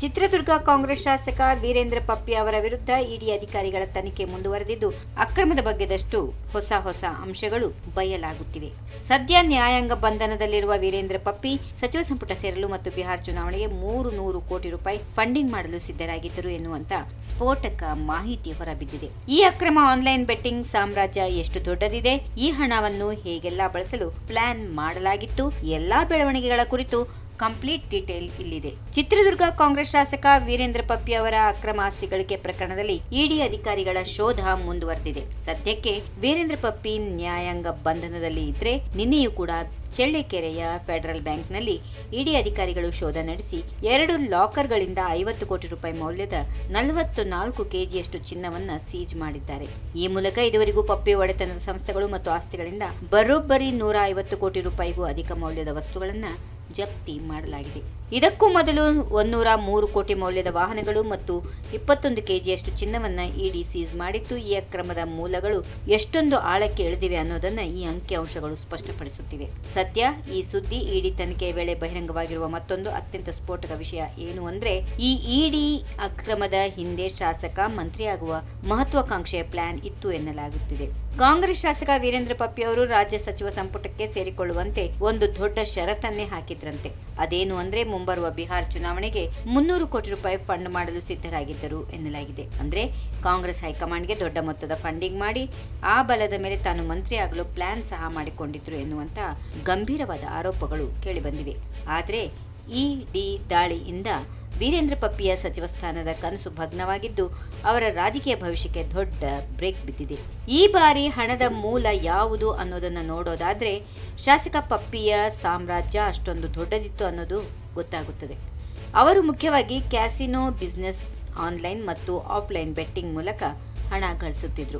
Chitradurga Congress ಶಾಸಕ ವೀರೇಂದ್ರ ಪಪ್ಪಿ ಅವರ ವಿರುದ್ಧ ಇಡಿ ಅಧಿಕಾರಿಗಳ ತನಿಖೆ ಮುಂದುವರೆದಿದ್ದು, ಅಕ್ರಮದ ಬಗ್ಗೆದಷ್ಟು ಹೊಸ ಹೊಸ ಅಂಶಗಳು ಬಯಲಾಗುತ್ತಿವೆ. ಸದ್ಯ ನ್ಯಾಯಾಂಗ ಬಂಧನದಲ್ಲಿರುವ ವೀರೇಂದ್ರ ಪಪ್ಪಿ ಸಚಿವ ಸಂಪುಟ ಸೇರಲು ಮತ್ತು ಬಿಹಾರ್ ಚುನಾವಣೆಗೆ ಮೂರು ನೂರು ಕೋಟಿ ರೂಪಾಯಿ ಫಂಡಿಂಗ್ ಮಾಡಲು ಸಿದ್ಧರಾಗಿದ್ದರು ಎನ್ನುವಂತ ಸ್ಫೋಟಕ ಮಾಹಿತಿ ಹೊರಬಿದ್ದಿದೆ. ಈ ಅಕ್ರಮ ಆನ್ಲೈನ್ ಬೆಟ್ಟಿಂಗ್ ಸಾಮ್ರಾಜ್ಯ ಎಷ್ಟು ದೊಡ್ಡದಿದೆ, ಈ ಹಣವನ್ನು ಹೇಗೆಲ್ಲ ಬಳಸಲು ಪ್ಲಾನ್ ಮಾಡಲಾಗಿತ್ತು, ಎಲ್ಲಾ ಬೆಳವಣಿಗೆಗಳ ಕುರಿತು ಕಂಪ್ಲೀಟ್ ಡೀಟೇಲ್ ಇಲ್ಲಿದೆ. ಚಿತ್ರದುರ್ಗ ಕಾಂಗ್ರೆಸ್ ಶಾಸಕ ವೀರೇಂದ್ರ ಪಪ್ಪಿ ಅವರ ಅಕ್ರಮ ಆಸ್ತಿ ಗಳಿಕೆ ಪ್ರಕರಣದಲ್ಲಿ ಇಡಿ ಅಧಿಕಾರಿಗಳ ಶೋಧ ಮುಂದುವರೆದಿದೆ. ಸದ್ಯಕ್ಕೆ ವೀರೇಂದ್ರ ಪಪ್ಪಿ ನ್ಯಾಯಾಂಗ ಬಂಧನದಲ್ಲಿ ಇದ್ರೆ ನಿನ್ನೆಯೂ ಕೂಡ ಚಳ್ಳಕೆರೆಯ ಫೆಡರಲ್ ಬ್ಯಾಂಕ್ನಲ್ಲಿ ಇಡಿ ಅಧಿಕಾರಿಗಳು ಶೋಧ ನಡೆಸಿ ಎರಡು ಲಾಕರ್ಗಳಿಂದ ಐವತ್ತು ಕೋಟಿ ರೂಪಾಯಿ ಮೌಲ್ಯದ ನಲವತ್ತು ನಾಲ್ಕು ಕೆಜಿಯಷ್ಟು ಚಿನ್ನವನ್ನ ಸೀಜ್ ಮಾಡಿದ್ದಾರೆ. ಈ ಮೂಲಕ ಇದುವರೆಗೂ ಪಪ್ಪಿ ಒಡೆತನದ ಸಂಸ್ಥೆಗಳು ಮತ್ತು ಆಸ್ತಿಗಳಿಂದ ಬರೋಬ್ಬರಿ ನೂರ ಐವತ್ತು ಕೋಟಿ ರೂಪಾಯಿಗೂ ಅಧಿಕ ಮೌಲ್ಯದ ವಸ್ತುಗಳನ್ನ ಜಪ್ತಿ ಮಾಡಲಾಗಿದೆ. ಇದಕ್ಕೂ ಮೊದಲು ಒಂದೂರ ಮೂರು ಕೋಟಿ ಮೌಲ್ಯದ ವಾಹನಗಳು ಮತ್ತು ಇಪ್ಪತ್ತೊಂದು ಕೆಜಿಯಷ್ಟು ಚಿನ್ನವನ್ನು ಇಡಿ ಸೀಸ್ ಮಾಡಿತ್ತು. ಈ ಅಕ್ರಮದ ಮೂಲಗಳು ಎಷ್ಟೊಂದು ಆಳಕ್ಕೆ ಇಳಿದಿವೆ ಅನ್ನೋದನ್ನ ಈ ಅಂಕಿಅಂಶಗಳು ಸ್ಪಷ್ಟಪಡಿಸುತ್ತಿವೆ. ಸದ್ಯ ಈ ಸುದ್ದಿ ಇಡಿ ತನಿಖೆಯ ವೇಳೆ ಬಹಿರಂಗವಾಗಿರುವ ಮತ್ತೊಂದು ಅತ್ಯಂತ ಸ್ಫೋಟಕ ವಿಷಯ ಏನು ಅಂದ್ರೆ, ಈ ಇಡಿ ಅಕ್ರಮದ ಹಿಂದೆ ಶಾಸಕ ಮಂತ್ರಿಯಾಗುವ ಮಹತ್ವಾಕಾಂಕ್ಷೆಯ ಪ್ಲಾನ್ ಇತ್ತು ಎನ್ನಲಾಗುತ್ತಿದೆ. ಕಾಂಗ್ರೆಸ್ ಶಾಸಕ ವೀರೇಂದ್ರ ಪಪ್ಪಿ ಅವರು ರಾಜ್ಯ ಸಚಿವ ಸಂಪುಟಕ್ಕೆ ಸೇರಿಕೊಳ್ಳುವಂತೆ ಒಂದು ದೊಡ್ಡ ಷರತ್ತನ್ನೇ ಹಾಕಿದ್ರಂತೆ ಅದೇನು ಅಂದ್ರೆ ಮುಂಬರುವ ಬಿಹಾರ್ ಚುನಾವಣೆಗೆ ಮುನ್ನೂರು ಕೋಟಿ ರೂಪಾಯಿ ಫಂಡ್ ಮಾಡಲು ಸಿದ್ಧರಾಗಿದ್ದರು ಎನ್ನಲಾಗಿದೆ. ಅಂದ್ರೆ ಕಾಂಗ್ರೆಸ್ ಹೈಕಮಾಂಡ್ಗೆ ದೊಡ್ಡ ಮೊತ್ತದ ಫಂಡಿಂಗ್ ಮಾಡಿ ಆ ಬಲದ ಮೇಲೆ ತಾನು ಮಂತ್ರಿ ಆಗಲು ಪ್ಲಾನ್ ಸಹ ಮಾಡಿಕೊಂಡಿದ್ರು ಎನ್ನುವಂತ ಗಂಭೀರವಾದ ಆರೋಪಗಳು ಕೇಳಿಬಂದಿವೆ. ಆದರೆ ಈ ಡಿ ದಾಳಿಯಿಂದ ವೀರೇಂದ್ರ ಪಪ್ಪಿಯ ಸಚಿವ ಸ್ಥಾನದ ಕನಸು ಭಗ್ನವಾಗಿದ್ದು, ಅವರ ರಾಜಕೀಯ ಭವಿಷ್ಯಕ್ಕೆ ದೊಡ್ಡ ಬ್ರೇಕ್ ಬಿದ್ದಿದೆ. ಈ ಬಾರಿ ಹಣದ ಮೂಲ ಯಾವುದು ಅನ್ನೋದನ್ನು ನೋಡೋದಾದರೆ, ಶಾಸಕ ಪಪ್ಪಿಯ ಸಾಮ್ರಾಜ್ಯ ಅಷ್ಟೊಂದು ದೊಡ್ಡದಿತ್ತು ಅನ್ನೋದು ಗೊತ್ತಾಗುತ್ತದೆ. ಅವರು ಮುಖ್ಯವಾಗಿ ಕ್ಯಾಸಿನೋ, ಬಿಸ್ನೆಸ್ ಆನ್ಲೈನ್ ಮತ್ತು ಆಫ್ಲೈನ್ ಬೆಟ್ಟಿಂಗ್ ಮೂಲಕ ಹಣ ಗಳಿಸುತ್ತಿದ್ರು.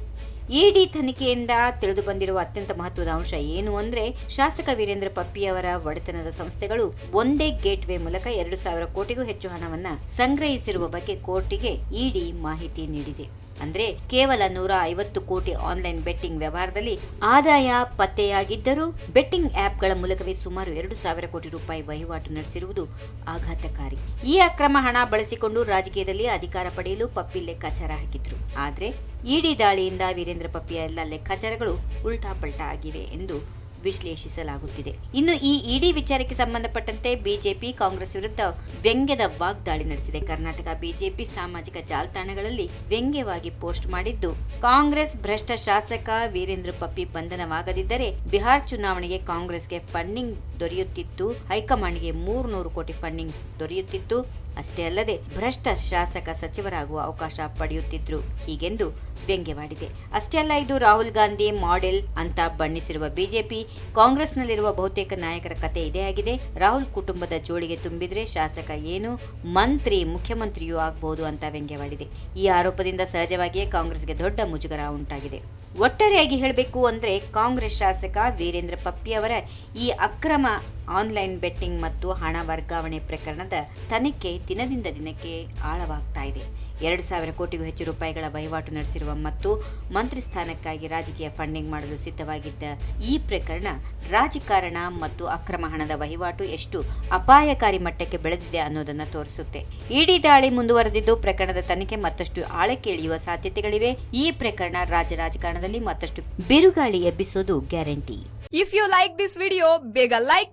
ಇಡಿ ತನಿಖೆಯಿಂದ ತಿಳಿದು ಬಂದಿರುವ ಅತ್ಯಂತ ಮಹತ್ವದ ಅಂಶ ಏನು ಅಂದ್ರೆ ಶಾಸಕ ವೀರೇಂದ್ರ ಪಪ್ಪಿಯವರ ಒಡೆತನದ ಸಂಸ್ಥೆಗಳು ಒಂದೇ ಗೇಟ್ ವೇ ಮೂಲಕ ಎರಡು ಸಾವಿರ ಕೋಟಿಗೂ ಹೆಚ್ಚು ಹಣವನ್ನ ಸಂಗ್ರಹಿಸಿರುವ ಬಗ್ಗೆ ಕೋರ್ಟಿಗೆ ಇಡಿ ಮಾಹಿತಿ ನೀಡಿದೆ. ಅಂದ್ರೆ ಕೇವಲ ನೂರ ಐವತ್ತು ಕೋಟಿ ಆನ್ಲೈನ್ ಬೆಟ್ಟಿಂಗ್ ವ್ಯವಹಾರದಲ್ಲಿ ಆದಾಯ ಪತ್ತೆಯಾಗಿದ್ದರೂ ಬೆಟ್ಟಿಂಗ್ ಆಪ್ಗಳ ಮೂಲಕವೇ ಸುಮಾರು ಎರಡು ಸಾವಿರ ಕೋಟಿ ರೂಪಾಯಿ ವಹಿವಾಟು ನಡೆಸಿರುವುದು ಆಘಾತಕಾರಿ. ಈ ಅಕ್ರಮ ಹಣ ಬಳಸಿಕೊಂಡು ರಾಜಕೀಯದಲ್ಲಿ ಅಧಿಕಾರ ಪಡೆಯಲು ಪಪ್ಪಿ ಲೆಕ್ಕಾಚಾರ ಹಾಕಿದ್ರು. ಆದ್ರೆ ಇಡಿ ದಾಳಿಯಿಂದ ವೀರೇಂದ್ರ ಪಪ್ಪಿಯ ಎಲ್ಲ ಲೆಕ್ಕಾಚಾರಗಳು ಉಲ್ಟಾ ಪಲ್ಟಾ ಆಗಿವೆ ಎಂದು ವಿಶ್ಲೇಷಿಸಲಾಗುತ್ತಿದೆ. ಇನ್ನು ಈ ಇಡಿ ವಿಚಾರಕ್ಕೆ ಸಂಬಂಧಪಟ್ಟಂತೆ ಬಿಜೆಪಿ ಕಾಂಗ್ರೆಸ್ ವಿರುದ್ಧ ವ್ಯಂಗ್ಯದ ವಾಗ್ದಾಳಿ ನಡೆಸಿದೆ. ಕರ್ನಾಟಕ ಬಿಜೆಪಿ ಸಾಮಾಜಿಕ ಜಾಲತಾಣಗಳಲ್ಲಿ ವ್ಯಂಗ್ಯವಾಗಿ ಪೋಸ್ಟ್ ಮಾಡಿದ್ದು, ಕಾಂಗ್ರೆಸ್ ಭ್ರಷ್ಟ ಶಾಸಕ ವೀರೇಂದ್ರ ಪಪ್ಪಿ ಬಂಧನವಾಗದಿದ್ದರೆ ಬಿಹಾರ್ ಚುನಾವಣೆಗೆ ಕಾಂಗ್ರೆಸ್ಗೆ ಫಂಡಿಂಗ್ ದೊರೆಯುತ್ತಿತ್ತು. ಹೈಕಮಾಂಡ್ಗೆ ಮೂರು ನೂರು ಕೋಟಿ ಫಂಡಿಂಗ್ ದೊರೆಯುತ್ತಿತ್ತು. ಅಷ್ಟೇ ಅಲ್ಲದೆ ಭ್ರಷ್ಟ ಶಾಸಕ ಸಚಿವರಾಗುವ ಅವಕಾಶ ಪಡೆಯುತ್ತಿದ್ರು. ಹೀಗೆಂದು ವ್ಯಂಗ್ಯವಾಡಿದೆ. ಅಷ್ಟೇ ಅಲ್ಲ, ಇದು ರಾಹುಲ್ ಗಾಂಧಿ ಮಾಡೆಲ್ ಅಂತ ಬಣ್ಣಿಸಿರುವ ಬಿಜೆಪಿ, ಕಾಂಗ್ರೆಸ್ನಲ್ಲಿರುವ ಬಹುತೇಕ ನಾಯಕರ ಕತೆ ಇದೇ ಆಗಿದೆ. ರಾಹುಲ್ ಕುಟುಂಬದ ಜೋಳಿಗೆ ತುಂಬಿದ್ರೆ ಶಾಸಕ ಏನು, ಮಂತ್ರಿ, ಮುಖ್ಯಮಂತ್ರಿಯೂ ಆಗಬಹುದು ಅಂತ ವ್ಯಂಗ್ಯವಾಡಿದೆ. ಈ ಆರೋಪದಿಂದ ಸಹಜವಾಗಿಯೇ ಕಾಂಗ್ರೆಸ್ಗೆ ದೊಡ್ಡ ಮುಜುಗರ ಉಂಟಾಗಿದೆ. ಒಟ್ಟಾರೆಯಾಗಿ ಹೇಳಬೇಕು ಅಂದರೆ ಕಾಂಗ್ರೆಸ್ ಶಾಸಕ ವೀರೇಂದ್ರ ಪಪ್ಪಿಯವರ ಈ ಅಕ್ರಮ ಆನ್ಲೈನ್ ಬೆಟ್ಟಿಂಗ್ ಮತ್ತು ಹಣ ವರ್ಗಾವಣೆ ಪ್ರಕರಣದ ತನಿಖೆ ದಿನದಿಂದ ದಿನಕ್ಕೆ ಆಳವಾಗ್ತಾ ಇದೆ. ಎರಡು ಸಾವಿರ ಕೋಟಿಗೂ ಹೆಚ್ಚು ರೂಪಾಯಿಗಳ ವಹಿವಾಟು ನಡೆಸಿರುವ ಮತ್ತು ಮಂತ್ರಿ ಸ್ಥಾನಕ್ಕಾಗಿ ರಾಜಕೀಯ ಫಂಡಿಂಗ್ ಮಾಡಲು ಸಿದ್ಧವಾಗಿದ್ದ ಈ ಪ್ರಕರಣ ರಾಜಕಾರಣ ಮತ್ತು ಅಕ್ರಮ ಹಣದ ವಹಿವಾಟು ಎಷ್ಟು ಅಪಾಯಕಾರಿ ಮಟ್ಟಕ್ಕೆ ಬೆಳೆದಿದೆ ಅನ್ನೋದನ್ನು ತೋರಿಸುತ್ತೆ. ಇಡೀ ದಾಳಿ ಮುಂದುವರೆದಿದ್ದು ಪ್ರಕರಣದ ತನಿಖೆ ಮತ್ತಷ್ಟು ಆಳಕ್ಕೆ ಇಳಿಯುವ ಸಾಧ್ಯತೆಗಳಿವೆ. ಈ ಪ್ರಕರಣ ರಾಜ್ಯ ರಾಜಕಾರಣದಲ್ಲಿ ಮತ್ತಷ್ಟು ಬಿರುಗಾಳಿ ಎಬ್ಬಿಸೋದು guarantee. If you like this video ಬೇಗ ಲೈಕ್